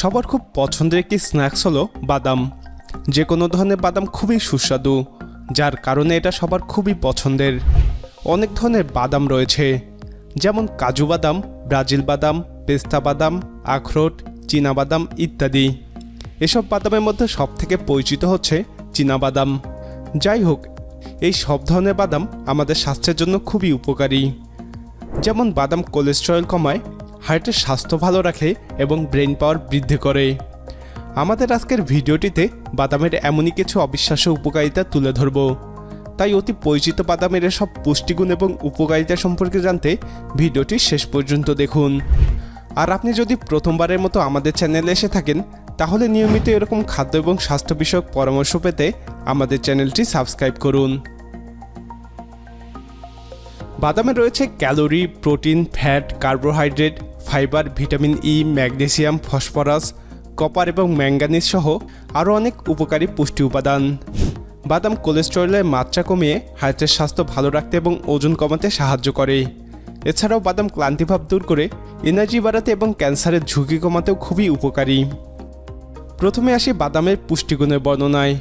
সবার খুব পছন্দের একটি স্ন্যাক্স হলো বাদাম। যে কোনো ধরনের বাদাম খুবই সুস্বাদু, যার কারণে এটা সবার খুবই পছন্দের। অনেক ধরনের বাদাম রয়েছে, যেমন কাজু বাদাম, ব্রাজিল বাদাম, পেস্তা বাদাম, আখরোট বাদাম ইত্যাদি। এসব বাদামের মধ্যে সবথেকে পরিচিত হচ্ছে বাদাম। যাই হোক, এই সব ধরনের বাদাম আমাদের স্বাস্থ্যের জন্য খুবই উপকারী। যেমন বাদাম কোলেস্টেরল কমায় হার্টের স্বাস্থ্য ভালো রাখে এবং ব্রেন পাওয়ার বৃদ্ধি করে। আমাদের আজকের ভিডিওটিতে বাদামের এমনই কিছু অবিশ্বাস্য উপকারিতা তুলে ধরব। তাই অতি পরিচিত বাদামের সব পুষ্টিগুণ এবং উপকারিতা সম্পর্কে জানতে ভিডিওটি শেষ পর্যন্ত দেখুন। আর আপনি যদি প্রথমবারের মতো আমাদের চ্যানেলে এসে থাকেন, তাহলে নিয়মিত এরকম খাদ্য এবং স্বাস্থ্য বিষয়ক পরামর্শ পেতে আমাদের চ্যানেলটি সাবস্ক্রাইব করুন। বাদামে রয়েছে calorie, protein, fat, carbohydrate fibre, vitamin E magnesium, phosphorus, copper এবং ম্যাঙ্গানিজ সহ আরও অনেক উপকারী পুষ্টি উপাদান। বাদাম কোলেস্টেরলের মাত্রা কমিয়ে হার্টের স্বাস্থ্য ভালো রাখতে এবং ওজন কমাতে সাহায্য করে। এছাড়াও বাদাম ক্লান্তিভাব দূর করে এনার্জি বাড়াতে এবং ক্যান্সারের ঝুঁকি কমাতেও খুবই উপকারী। প্রথমে আসি বাদামের পুষ্টিগুণের বর্ণনায়।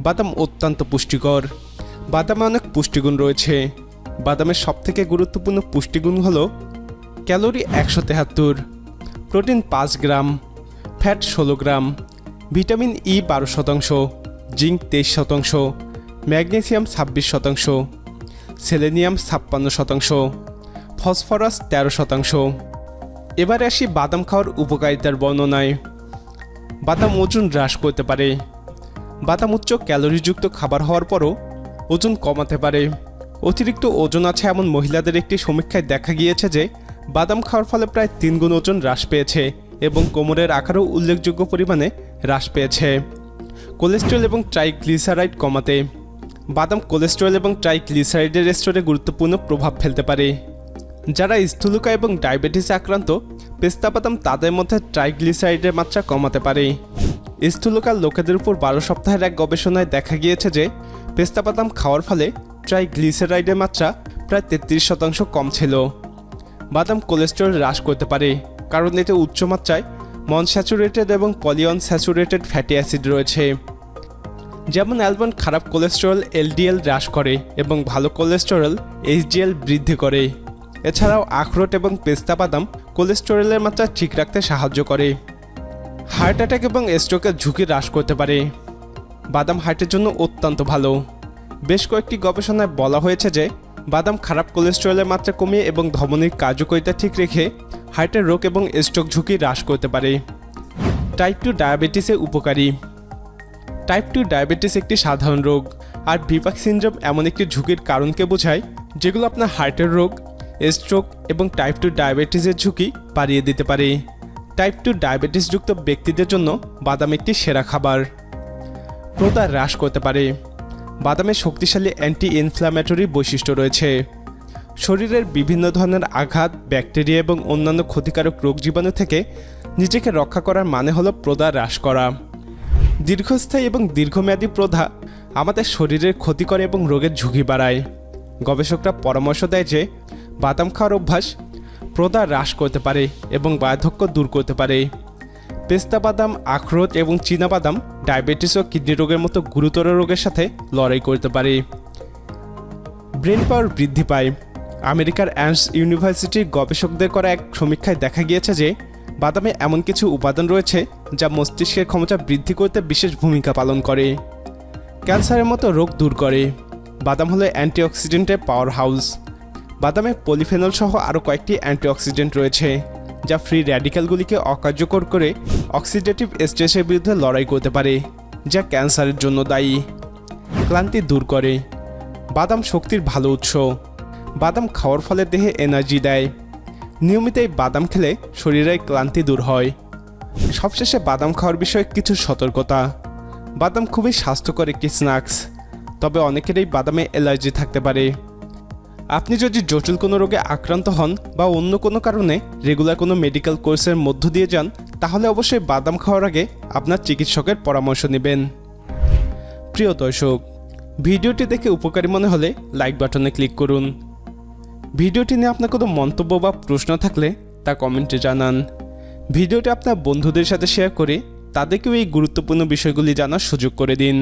বাদাম অত্যন্ত পুষ্টিকর। বাদামে অনেক পুষ্টিগুণ রয়েছে। বাদামের সবথেকে গুরুত্বপূর্ণ পুষ্টিগুণ হল ক্যালোরি একশো তেহাত্তর, প্রোটিন পাঁচ গ্রাম, ফ্যাট ষোলো গ্রাম, ভিটামিন ই বারো শতাংশ, জিঙ্ক তেইশ শতাংশ, ম্যাগনেসিয়াম ছাব্বিশ শতাংশ, সেলেনিয়াম ছাপ্পান্ন শতাংশ, ফসফরাস তেরো শতাংশ। এবারে আসি বাদাম খাওয়ার উপকারিতার বর্ণনায়। বাদাম ওজন হ্রাস করতে পারে। বাদাম উচ্চ ক্যালোরিযুক্ত খাবার হওয়ার পরও ওজন কমাতে পারে। অতিরিক্ত ওজন আছে এমন মহিলাদের একটি সমীক্ষায় দেখা গিয়েছে যে বাদাম খাওয়ার ফলে প্রায় তিন গুণ ওজন হ্রাস পেয়েছে এবং কোমরের আকারও উল্লেখযোগ্য পরিমাণে হ্রাস পেয়েছে। কোলেস্ট্রল এবং ট্রাইগ্লিসারাইড কমাতে বাদাম কোলেস্ট্রল এবং ট্রাইগ্লিসারাইডের স্তরে গুরুত্বপূর্ণ প্রভাব ফেলতে পারে। যারা স্থূলকা এবং ডায়াবেটিসে আক্রান্ত, পেস্তা বাদাম তাদের মধ্যে ট্রাইগ্লিসারাইডের মাত্রা কমাতে পারে। স্থূলকার লোকেদের উপর বারো সপ্তাহের এক গবেষণায় দেখা গিয়েছে যে, পেস্তা বাদাম খাওয়ার ফলে ট্রাইগ্লিসারাইডের মাত্রা প্রায় তেত্রিশ শতাংশ কম ছিল। বাদাম কোলেস্টেরল হ্রাস করতে পারে। কারণ এতে উচ্চমাত্রায় মনস্যাচুরেটেড এবং পলিয়ন স্যাচুরেটেড ফ্যাটি অ্যাসিড রয়েছে। যেমন অ্যালমন্ড খারাপ কোলেস্টেরল এলডিএল হ্রাস করে এবং ভালো কোলেস্টেরল এইচডিএল বৃদ্ধি করে। এছাড়াও আখরোট এবং পেস্তা বাদাম কোলেস্টেরলের মাত্রা ঠিক রাখতে সাহায্য করে। হার্ট অ্যাটাক এবং স্ট্রোকের ঝুঁকি হ্রাস করতে পারে। বাদাম হার্টের জন্য অত্যন্ত ভালো। বেশ কয়েকটি গবেষণায় বলা হয়েছে যে বাদাম খারাপ কোলেস্টেরলের মাত্রা কমিয়ে এবং ধমনির কার্যকারিতা ঠিক রেখে হার্টের রোগ এবং স্ট্রোক ঝুঁকি হ্রাস করতে পারে। টাইপ টু ডায়াবেটিসে উপকারী। টাইপ টু ডায়াবেটিস একটি সাধারণ রোগ, আর বিপাক সিনড্রোম এমন একটি ঝুঁকির কারণকে বোঝায়, যেগুলো আপনার হার্টের রোগ, স্ট্রোক এবং টাইপ টু ডায়াবেটিসের ঝুঁকি বাড়িয়ে দিতে পারে। টাইপ টু ডায়াবেটিসযুক্ত ব্যক্তিদের জন্য বাদাম একটি সেরা খাবার। প্রদার হ্রাস করতে পারে। বাদামে শক্তিশালী অ্যান্টি ইনফ্ল্যামেটরি বৈশিষ্ট্য রয়েছে। শরীরের বিভিন্ন ধরনের আঘাত, ব্যাকটেরিয়া এবং অন্যান্য ক্ষতিকারক রোগ জীবাণু থেকে নিজেকে রক্ষা করার মানে হলো প্রদা হ্রাস করা। দীর্ঘস্থায়ী এবং দীর্ঘমেয়াদী প্রধা আমাদের শরীরের ক্ষতি করে এবং রোগের ঝুঁকি বাড়ায়। গবেষকরা পরামর্শ দেয় যে, বাদাম খাওয়ার অভ্যাস প্রদা হ্রাস করতে পারে এবং বার্ধক্য দূর করতে পারে। পেস্তা বাদাম, আখরোট এবং বাদাম ডায়াবেটিস ও কিডনি রোগের মতো গুরুতর রোগের সাথে লড়াই করতে পারে। ব্রেন পাওয়ার বৃদ্ধি পায়। আমেরিকার অ্যান্স ইউনিভার্সিটির গবেষকদের করা এক সমীক্ষায় দেখা গিয়েছে যে, বাদামে এমন কিছু উপাদান রয়েছে যা মস্তিষ্কের ক্ষমতা বৃদ্ধি করতে বিশেষ ভূমিকা পালন করে। ক্যান্সারের মতো রোগ দূর করে। বাদাম হলো অ্যান্টিঅক্সিডেন্টের পাওয়ার হাউস বাদামে পলিফেনল সহ আরও কয়েকটি অ্যান্টিঅক্সিডেন্ট রয়েছে। যা ফ্রি র্যাডিক্যালগুলিকে অকার্যকর করে অক্সিডেটিভ স্ট্রেসের বিরুদ্ধে লড়াই করতে পারে, যা ক্যান্সারের জন্য দায়ী। ক্লান্তি দূর করে। বাদাম শক্তির ভালো উৎস। বাদাম খাওয়ার ফলে দেহে এনার্জি দেয়। নিয়মিত এই বাদাম খেলে শরীরে ক্লান্তি দূর হয়। সবশেষে বাদাম খাওয়ার বিষয়ে কিছু সতর্কতা। বাদাম খুবই স্বাস্থ্যকর একটি স্ন্যাক্স, তবে অনেকেরই বাদামে অ্যালার্জি থাকতে পারে। আপনি যদি জটিল কোনো রোগে আক্রান্ত হন বা অন্য কোনো কারণে রেগুলার কোনো মেডিকেল কোর্সের মধ্য দিয়ে যান, তাহলে অবশ্যই বাদাম খাওয়ার আগে আপনার চিকিৎসকের পরামর্শ নেবেন। প্রিয় দর্শক, ভিডিওটি দেখে উপকারী মনে হলে লাইক বাটনে ক্লিক করুন। ভিডিওটি নিয়ে আপনার কোনো মন্তব্য বা প্রশ্ন থাকলে তা কমেন্টে জানান। ভিডিওটি আপনার বন্ধুদের সাথে শেয়ার করে তাদেরকেও এই গুরুত্বপূর্ণ বিষয়গুলি জানার সুযোগ করে দিন।